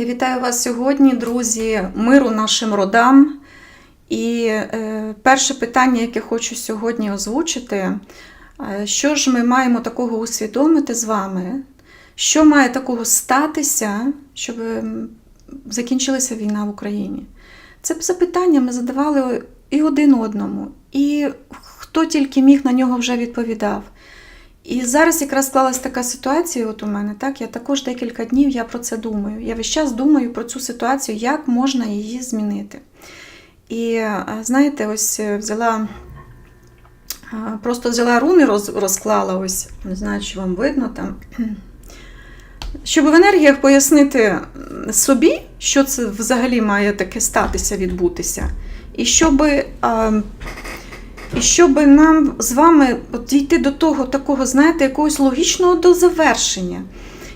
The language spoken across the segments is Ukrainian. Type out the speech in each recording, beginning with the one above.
Я вітаю вас сьогодні, друзі, миру нашим родам. І е, перше питання, яке хочу сьогодні озвучити, е, що ж ми маємо такого усвідомити з вами? Що має такого статися, щоб закінчилася війна в Україні? Це запитання ми задавали і один одному, і хто тільки міг на нього вже відповідав. І зараз якраз склалася така ситуація от у мене, так, я також декілька днів я про це думаю. Я весь час думаю про цю ситуацію, як можна її змінити. І е, знаєте, ось е, взяла, е, просто взяла руни, роз, розклала, ось, не знаю, чи вам видно там. Щоб в енергіях пояснити собі, що це взагалі має таке статися, відбутися. І щоб, і щоб нам з вами дійти до того, такого, знаєте, якогось логічного до завершення.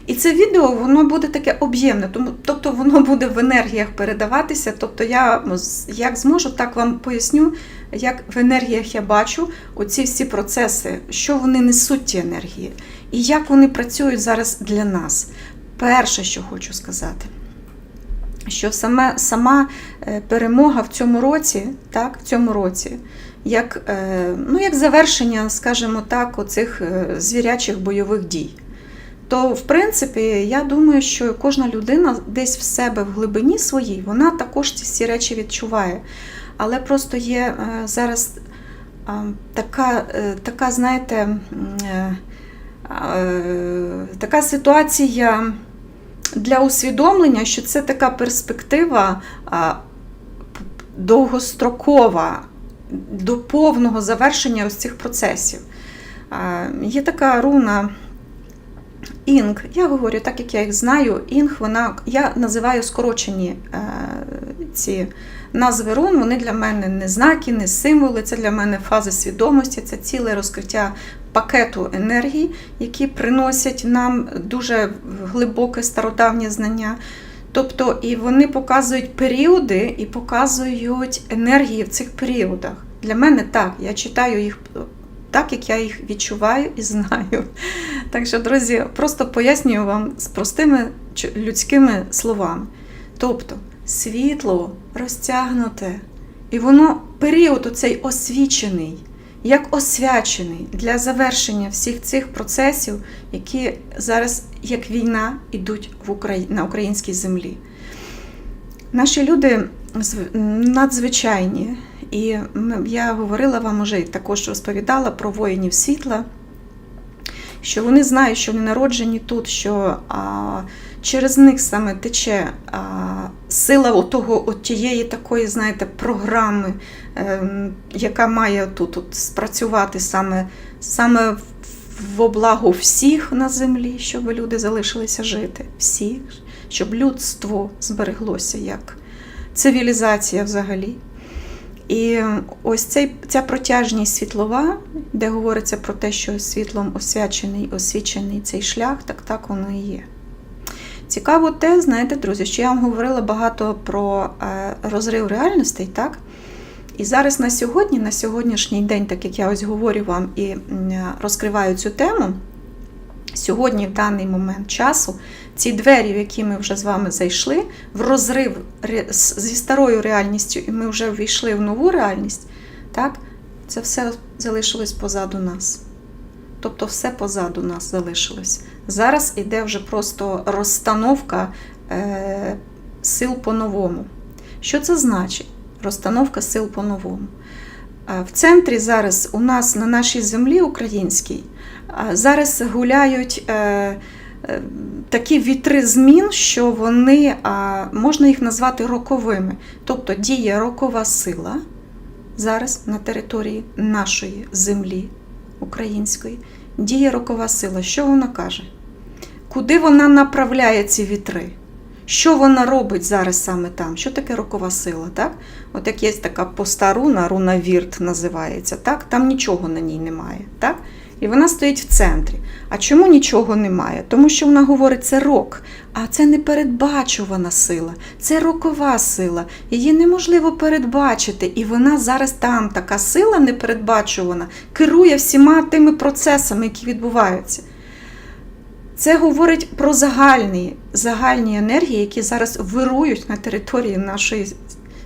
І це відео воно буде таке об'ємне, тому тобто воно буде в енергіях передаватися. Тобто я як зможу, так вам поясню, як в енергіях я бачу оці всі процеси, що вони несуть ті енергії, і як вони працюють зараз для нас. Перше, що хочу сказати, що саме, сама е, перемога в цьому році, так, в цьому році, як, е, ну, як завершення, скажімо так, оцих е, звірячих бойових дій. То, в принципі, я думаю, що кожна людина десь в себе в глибині своїй, вона також ці всі речі відчуває. Але просто є е, зараз така, така, знаєте, така ситуація для усвідомлення, що це така перспектива довгострокова до повного завершення ось цих процесів. Є така руна. Інг, я говорю так, як я їх знаю. Інг, вона я називаю скорочені е, ці назви рун. Вони для мене не знаки, не символи. Це для мене фази свідомості, це ціле розкриття пакету енергій, які приносять нам дуже глибоке стародавнє знання. Тобто, і вони показують періоди і показують енергії в цих періодах. Для мене так, я читаю їх так, як я їх відчуваю і знаю. Так що, друзі, просто пояснюю вам з простими людськими словами. Тобто, світло розтягнуте, і воно період оцей освічений, як освячений для завершення всіх цих процесів, які зараз, як війна, йдуть в Украї... на українській землі. Наші люди зв- надзвичайні. І я говорила вам уже і також розповідала про воїнів світла, що вони знають, що вони народжені тут, що а, через них саме тече а, сила отого, от тієї такої, знаєте, програми, ем, яка має тут от, спрацювати саме, саме в облагу всіх на землі, щоб люди залишилися жити, всіх, щоб людство збереглося як цивілізація взагалі. І ось цей, ця протяжність світлова, де говориться про те, що світлом освячений, освічений цей шлях, так так воно і є. Цікаво те, знаєте, друзі, що я вам говорила багато про е, розрив реальностей, так? І зараз на сьогодні, на сьогоднішній день, так як я ось говорю вам і розкриваю цю тему, сьогодні, в даний момент часу, ці двері, в які ми вже з вами зайшли, в розрив зі старою реальністю, і ми вже ввійшли в нову реальність, так, це все залишилось позаду нас. Тобто все позаду нас залишилось. Зараз іде вже просто розстановка е, сил по-новому. Що це значить? Розстановка сил по-новому. Е, В центрі зараз у нас на нашій землі українській е, зараз гуляють такі вітри змін, що вони можна їх назвати роковими. Тобто діє рокова сила зараз на території нашої землі української. Діє рокова сила. Що вона каже? Куди вона направляє ці вітри? Що вона робить зараз саме там? Що таке рокова сила? Так? От як є така поста руна, руна Вірт називається, так? там нічого на ній немає. Так? І вона стоїть в центрі. А чому нічого немає? Тому що вона говорить, це рок, а це непередбачувана сила, це рокова сила. Її неможливо передбачити. І вона зараз там, така сила непередбачувана, керує всіма тими процесами, які відбуваються. Це говорить про загальні, загальні енергії, які зараз вирують на території нашої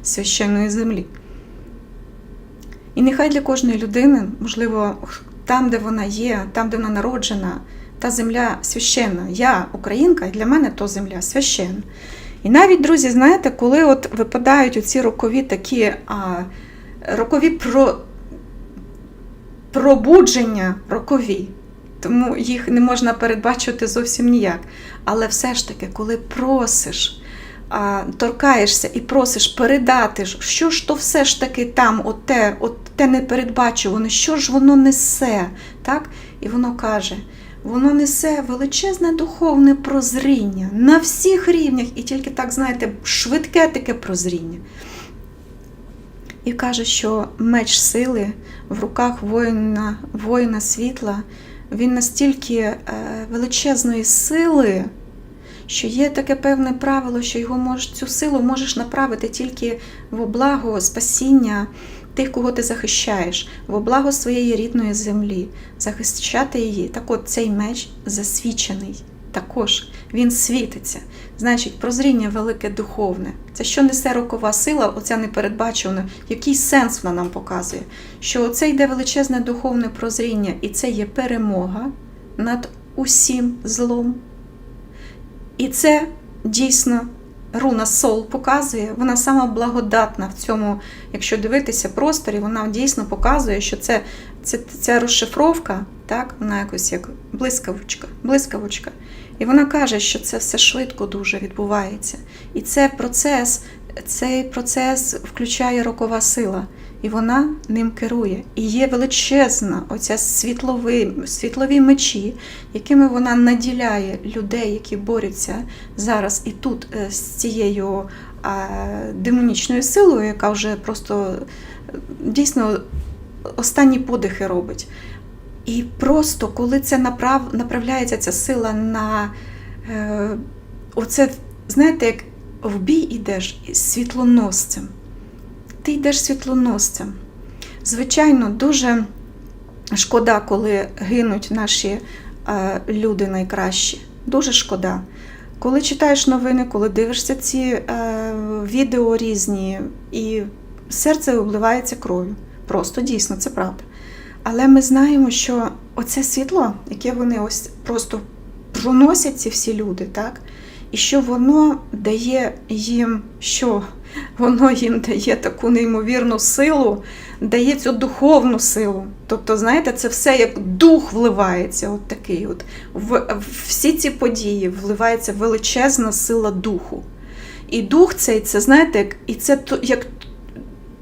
священної землі. І нехай для кожної людини, можливо, там, де вона є, там, де вона народжена, та земля священна. Я українка, і для мене то земля священна. І навіть, друзі, знаєте, коли от випадають оці рокові такі а, рокові про, пробудження рокові, тому їх не можна передбачувати зовсім ніяк. Але все ж таки, коли просиш, а, торкаєшся і просиш передати, що ж то все ж таки там, от те, от те непередбачуване, що ж воно несе, так? І воно каже. Воно несе величезне духовне прозріння на всіх рівнях, і тільки так, знаєте, швидке таке прозріння. І каже, що меч сили в руках воїна, воїна світла, він настільки е, величезної сили, що є таке певне правило, що його мож, цю силу можеш направити тільки в облаго спасіння тих, кого ти захищаєш, в облаго своєї рідної землі, захищати її. Так от цей меч засвічений. Також він світиться. Значить, прозріння велике духовне. Це що несе рокова сила, оця непередбачена, який сенс вона нам показує? Що оце йде величезне духовне прозріння, і це є перемога над усім злом. І це дійсно руна Сол показує, вона сама благодатна в цьому, якщо дивитися просторі, вона дійсно показує, що це, це ця розшифровка, так, вона якось як блискавочка, блискавочка. І вона каже, що це все швидко дуже відбувається. І це процес, цей процес включає рокова сила, і вона ним керує. І є величезна оця світлові, світлові мечі, якими вона наділяє людей, які борються зараз і тут е, з цією демонічною силою, яка вже просто е, дійсно останні подихи робить. І просто коли це направ, направляється ця сила на е, оце, знаєте, як в бій ідеш світлоносцем. Ти йдеш світлоносцем. Звичайно, дуже шкода, коли гинуть наші е, люди найкращі. Дуже шкода. Коли читаєш новини, коли дивишся ці е, відео різні, і серце обливається кров'ю. Просто дійсно, це правда. Але ми знаємо, що оце світло, яке вони ось просто проносять ці всі люди, так? І що воно дає їм що? Воно їм дає таку неймовірну силу, дає цю духовну силу. Тобто, знаєте, це все як дух вливається, от такий от. В, в всі ці події вливається величезна сила духу. І дух цей, це, знаєте, як, і це як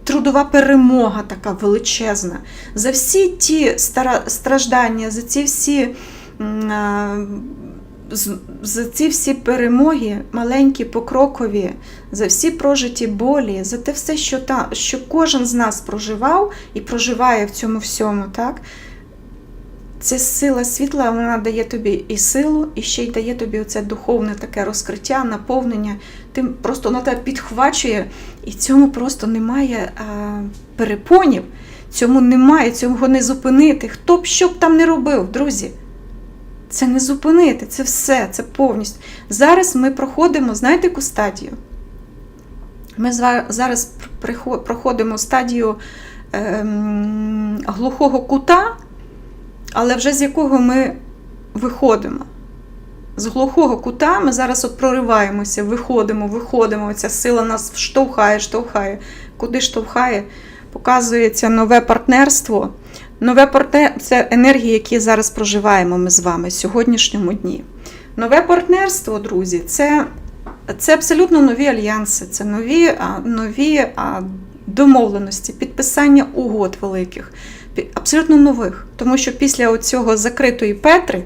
трудова перемога така величезна. За всі ті страждання, за ці всі. За ці всі перемоги, маленькі, покрокові, за всі прожиті болі, за те все, що, та, що кожен з нас проживав і проживає в цьому всьому, так? Це сила світла, вона дає тобі і силу, і ще й дає тобі оце духовне таке розкриття, наповнення. Ти просто воно тебе підхвачує, і цьому просто немає а, перепонів, цьому немає, цього не зупинити. Хто б що б там не робив, друзі? Це не зупинити, це все, це повністю. Зараз ми проходимо, знаєте, яку стадію? Ми зараз проходимо стадію ем, глухого кута, але вже з якого ми виходимо. З глухого кута ми зараз от прориваємося, виходимо, виходимо. Ця сила нас штовхає, штовхає. Куди штовхає? Показується нове партнерство. Нове партнерство це енергії, які зараз проживаємо ми з вами в сьогоднішньому дні. Нове партнерство, друзі, це, це абсолютно нові альянси, це нові, нові домовленості, підписання угод великих, абсолютно нових. Тому що після цього закритої Петри,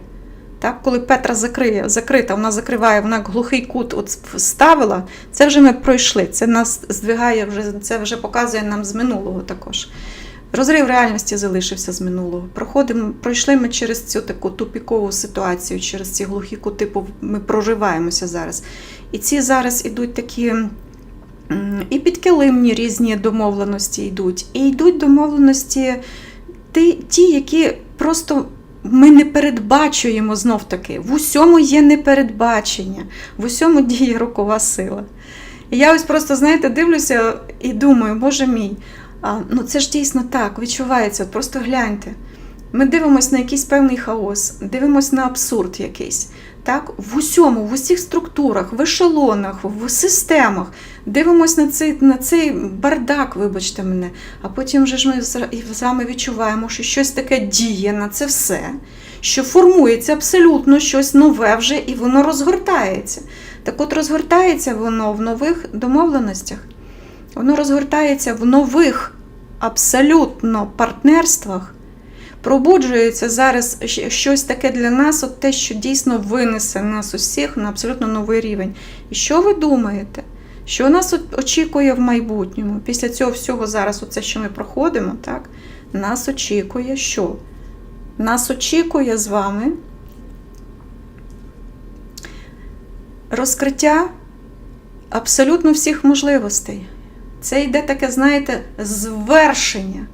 так, коли Петра закриє, закрита, вона закриває, вона глухий кут от вставила, це вже ми пройшли. Це нас здвигає, вже, це вже показує нам з минулого також. Розрив реальності залишився з минулого. Проходимо, пройшли ми через цю таку тупікову ситуацію, через ці глухі кути, ми проживаємося зараз. І ці зараз ідуть такі і підкилимні різні домовленості йдуть, і йдуть домовленості ті, які просто ми не передбачуємо знов таки. В усьому є непередбачення, в усьому діє рукова сила. І я ось просто, знаєте, дивлюся і думаю, боже мій, ну це ж дійсно так, відчувається. От Просто гляньте. Ми дивимося на якийсь певний хаос, дивимося на абсурд якийсь. Так? В усьому, в усіх структурах, в ешелонах, в системах. Дивимося на цей, на цей бардак, вибачте мене, а потім вже ж ми з вами відчуваємо, що щось таке діє на це все, що формується абсолютно щось нове вже і воно розгортається. Так от розгортається воно в нових домовленостях, воно розгортається в нових абсолютно партнерствах. Пробуджується зараз щось таке для нас, от те, що дійсно винесе нас усіх на абсолютно новий рівень. І що ви думаєте? Що нас очікує в майбутньому? Після цього всього зараз, оце, що ми проходимо, так? Нас очікує що? Нас очікує з вами розкриття абсолютно всіх можливостей. Це йде таке, знаєте, звершення.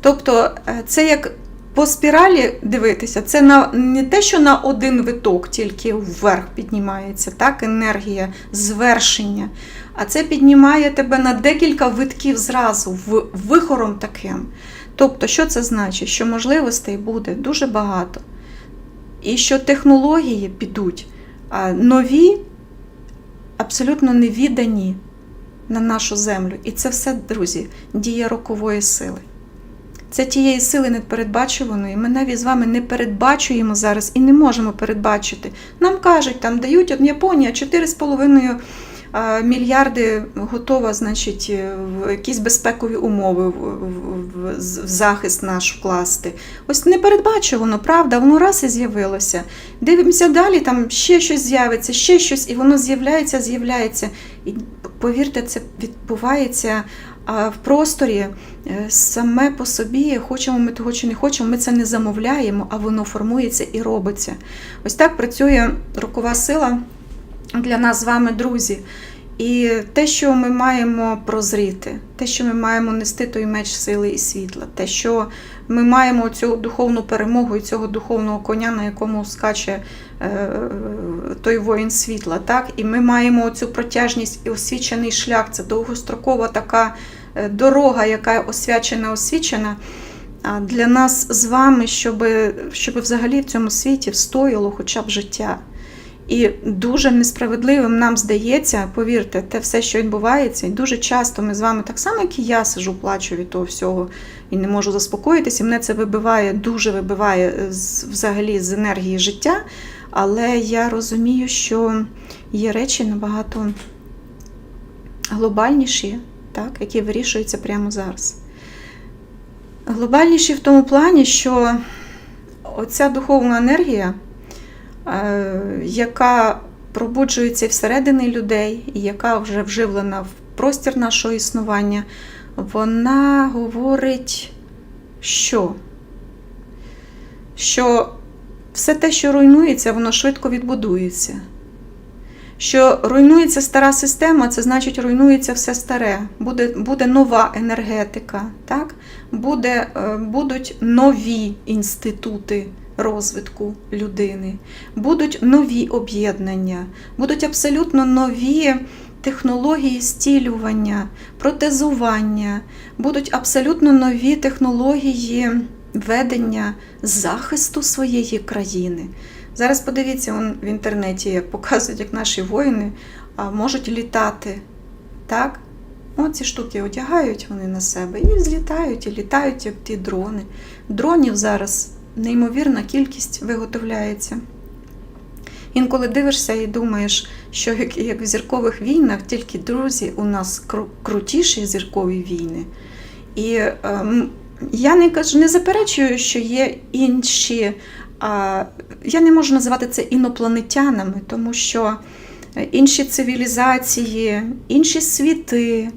Тобто, е, це як по спіралі дивитися, це на не те, що на один виток тільки вверх піднімається, так, енергія звершення, а це піднімає тебе на декілька витків зразу, в вихором таким. Тобто, що це значить? Що можливостей буде дуже багато. І що технології підуть нові, абсолютно невідані на нашу землю. І це все, друзі, дія рокової сили. Це тієї сили непередбачуваної. Ми навіть з вами не передбачуємо зараз і не можемо передбачити. Нам кажуть, там дають от Японія 4,5 а, мільярди готова, значить, е, в якісь безпекові умови в, захист наш вкласти. Ось непередбачувано, правда, воно раз і з'явилося. Дивимося далі, там ще щось з'явиться, ще щось, і воно з'являється, з'являється. І повірте, це відбувається а в просторі е, саме по собі, хочемо ми того чи не хочемо, ми це не замовляємо, а воно формується і робиться. Ось так працює рукова сила для нас з вами, друзі. І те, що ми маємо прозріти, те, що ми маємо нести той меч сили і світла, те, що ми маємо цю духовну перемогу і цього духовного коня, на якому скаче е, той воїн світла. Так? І ми маємо цю протяжність і освічений шлях. Це довгострокова така е, дорога, яка освячена, освічена. А для нас з вами, щоб, щоб взагалі в цьому світі встояло хоча б життя. І дуже несправедливим нам здається, повірте, те все, що відбувається, і дуже часто ми з вами, так само, як і я сижу, плачу від того всього і не можу заспокоїтися. Мене це вибиває, дуже вибиває з, взагалі з енергії життя. Але я розумію, що є речі набагато глобальніші, так, які вирішуються прямо зараз. Глобальніші в тому плані, що оця духовна енергія е, яка пробуджується всередині людей, яка вже вживлена в простір нашого існування, вона говорить, що? Що все те, що руйнується, воно швидко відбудується. Що руйнується стара система, це значить руйнується все старе. Буде, буде нова енергетика, так? Буде, е, будуть нові інститути розвитку людини, будуть нові об'єднання, будуть абсолютно нові технології стілювання, протезування, будуть абсолютно нові технології ведення захисту своєї країни. Зараз подивіться он в інтернеті, показують, як наші воїни можуть літати. Так? Оці штуки одягають вони на себе і злітають, і літають, як ті дрони. Дронів зараз неймовірна кількість виготовляється. Інколи дивишся і думаєш, що як, в зіркових війнах, тільки друзі, у нас кру- крутіші зіркові війни. І ем, я не кажу, не заперечую, що є інші. А, я не можу називати це інопланетянами, тому що е, інші цивілізації, інші світи,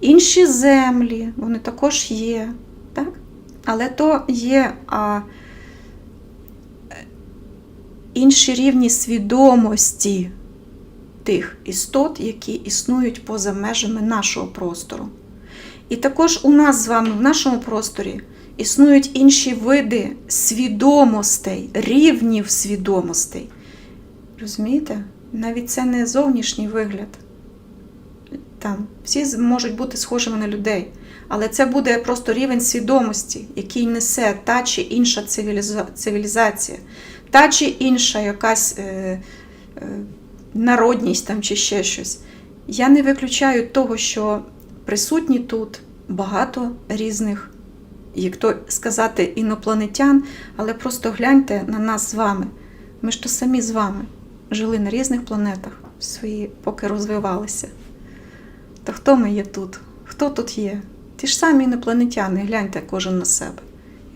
інші землі, вони також є. Так? Але то є а, інші рівні свідомості тих істот, які існують поза межами нашого простору. І також у нас з вами в нашому просторі існують інші види свідомостей, рівнів свідомостей. Розумієте? Навіть це не зовнішній вигляд. Там всі можуть бути схожими на людей, але це буде просто рівень свідомості, який несе та чи інша цивіліза- цивілізація, та чи інша якась е, е, народність там чи ще щось. Я не виключаю того, що присутні тут багато різних, як то сказати, інопланетян, але просто гляньте на нас з вами. Ми ж то самі з вами жили на різних планетах свої, поки розвивалися. То хто ми є тут? Хто тут є? Ті ж самі інопланетяни, гляньте кожен на себе.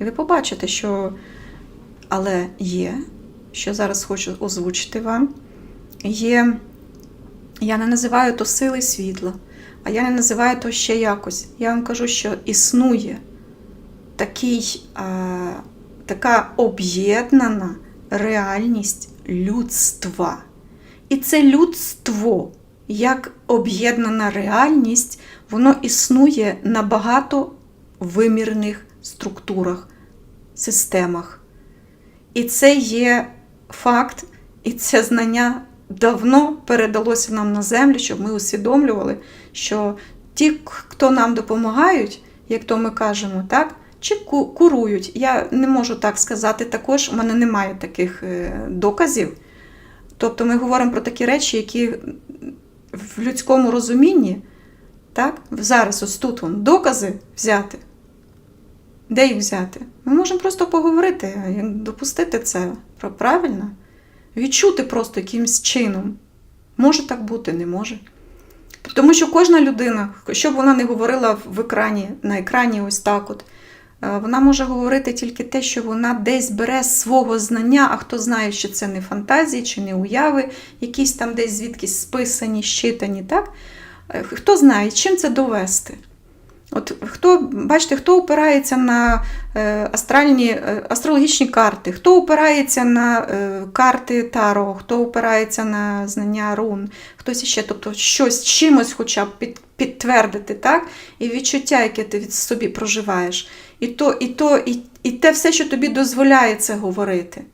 І ви побачите, що але є, що зараз хочу озвучити вам, є, я не називаю то сили світла, а я не називаю то ще якось. Я вам кажу, що існує такий, а, така об'єднана реальність людства. І це людство, як об'єднана реальність, воно існує на багато вимірних структурах, системах. І це є факт, і це знання давно передалося нам на землю, щоб ми усвідомлювали, що ті, хто нам допомагають, як то ми кажемо, так, чи курують. Я не можу так сказати також, у мене немає таких е, доказів. Тобто ми говоримо про такі речі, які в людському розумінні, так, зараз ось тут вон, докази взяти. Де їх взяти? Ми можемо просто поговорити, допустити це правильно, відчути просто якимось чином. Може так бути, не може. Тому що кожна людина, що б вона не говорила в екрані, на екрані ось так от, е, вона може говорити тільки те, що вона десь бере свого знання, а хто знає, що це не фантазії чи не уяви, якісь там десь звідкись списані, щитані, так? Е, Хто знає, чим це довести? Хто, бачите, хто опирається на е, астральні, е, астрологічні карти, хто опирається на е, карти Таро, хто опирається на знання рун, хтось іще, тобто щось чимось хоча б під, підтвердити, так? І відчуття, яке ти від собі проживаєш. І то, і то, і, і те все, що тобі дозволяє це говорити.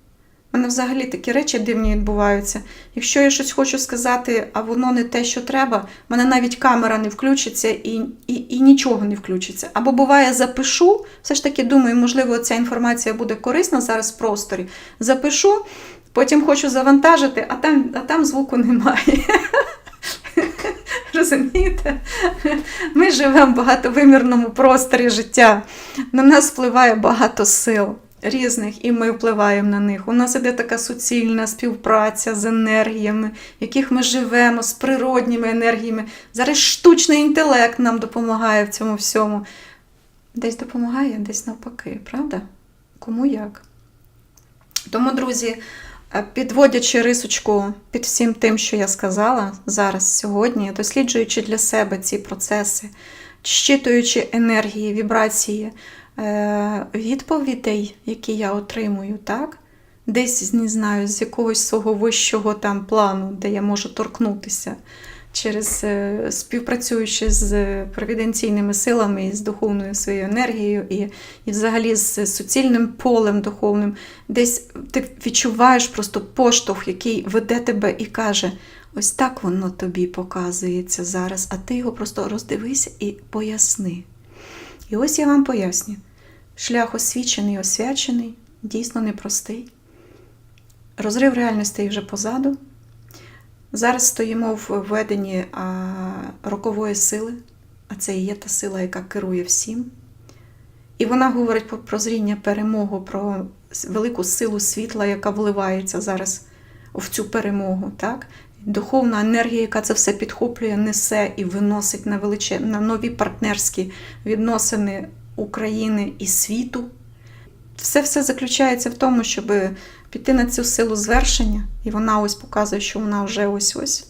У мене взагалі такі речі дивні відбуваються. Якщо я щось хочу сказати, а воно не те, що треба, в мене навіть камера не включиться і, і, і нічого не включиться. Або буває, запишу, все ж таки думаю, можливо, ця інформація буде корисна зараз в просторі. Запишу, потім хочу завантажити, а там, а там звуку немає. Розумієте? Ми живемо в багатовимірному просторі життя. На нас впливає багато сил різних, і ми впливаємо на них. У нас іде така суцільна співпраця з енергіями, в яких ми живемо, з природніми енергіями. Зараз штучний інтелект нам допомагає в цьому всьому. Десь допомагає, десь навпаки, правда? Кому як? Тому, друзі, е, підводячи рисочку під всім тим, що я сказала зараз, сьогодні, досліджуючи для себе ці процеси, щитуючи енергії, вібрації, відповідей, які я отримую, так? Десь не знаю, з якогось свого вищого там плану, де я можу торкнутися, через е, співпрацюючи з провіденційними силами і з духовною своєю енергією, і, і взагалі з суцільним полем духовним, десь ти відчуваєш просто поштовх, який веде тебе і каже: ось так воно тобі показується зараз, а ти його просто роздивися і поясни. І ось я вам поясню. Шлях освічений, освячений, дійсно непростий. Розрив реальності вже позаду. Зараз стоїмо в веденні а, рокової сили, а це і є та сила, яка керує всім. І вона говорить про прозріння перемогу, про велику силу світла, яка вливається зараз в цю перемогу. Так? Духовна енергія, яка це все підхоплює, несе і виносить на, величе... на нові партнерські відносини України і світу. Все все заключається в тому, щоб піти на цю силу звершення, і вона ось показує, що вона вже ось-ось.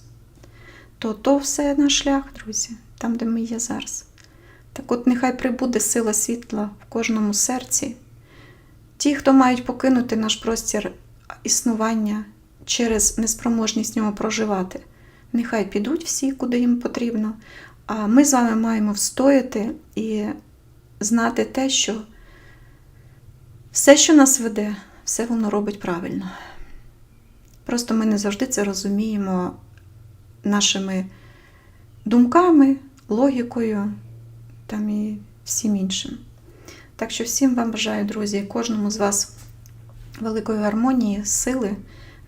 То то все наш шлях, друзі, там, де ми є зараз. Так от нехай прибуде сила світла в кожному серці. Ті, хто мають покинути наш простір існування через неспроможність в ньому проживати, нехай підуть всі, куди їм потрібно. А ми з вами маємо встояти і знати те, що Все, що нас веде, все воно робить правильно. Просто ми не завжди це розуміємо нашими думками, логікою там і всім іншим. Так що всім вам бажаю, друзі, кожному з вас великої гармонії, сили.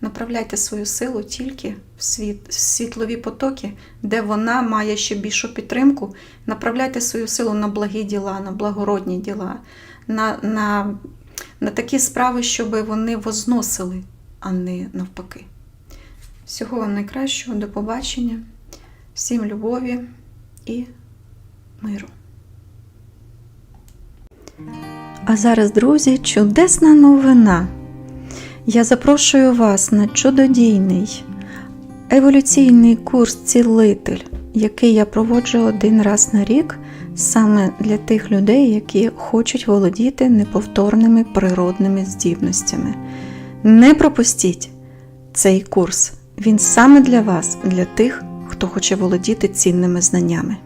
Направляйте свою силу тільки в світ, в світлові потоки, де вона має ще більшу підтримку. Направляйте свою силу на благі діла, на благородні діла, на, на, на такі справи, щоб вони возносили, а не навпаки. Всього вам найкращого, до побачення, всім любові і миру. А зараз, друзі, чудесна новина. Я запрошую вас на чудодійний еволюційний курс Цілитель, який я проводжу один раз на рік саме для тих людей, які хочуть володіти неповторними природними здібностями. Не пропустіть цей курс. Він саме для вас, для тих, хто хоче володіти цінними знаннями.